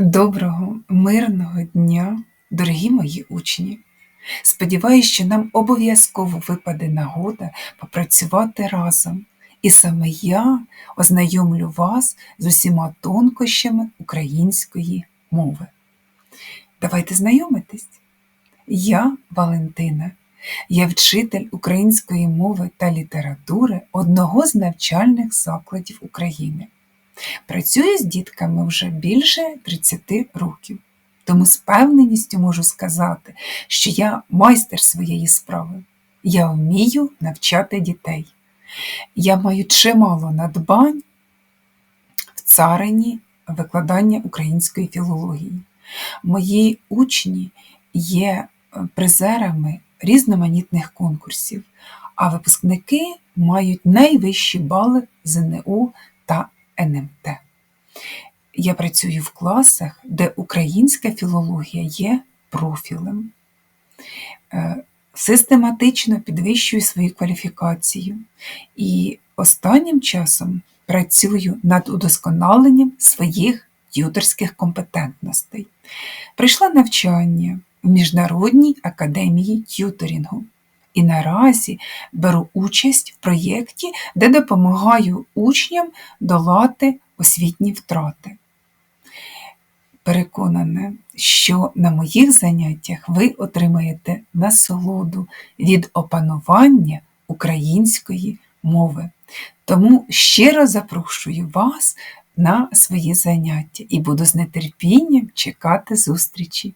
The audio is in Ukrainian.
Доброго, мирного дня, дорогі мої учні! Сподіваюсь, що нам обов'язково випаде нагода попрацювати разом, і саме я ознайомлю вас з усіма тонкощами української мови. Давайте знайомитись. Я Валентина, я вчитель української мови та літератури одного з навчальних закладів України. Працюю з дітками вже більше 30 років, тому з певненістю можу сказати, що я майстер своєї справи. Я вмію навчати дітей. Я маю чимало надбань в царині викладання української філології. Мої учні є призерами різноманітних конкурсів, а випускники мають найвищі бали ЗНО та НМТ. Я працюю в класах, де українська філологія є профілем. Е, систематично підвищую свою кваліфікацію і останнім часом працюю над удосконаленням своїх т'юторських компетентностей. Прийшла навчання в Міжнародній академії т'юторінгу і наразі беру участь в проєкті, де допомагаю учням долати освітні втрати. Переконана, що на моїх заняттях ви отримаєте насолоду від опанування української мови. Тому щиро запрошую вас на свої заняття і буду з нетерпінням чекати зустрічі.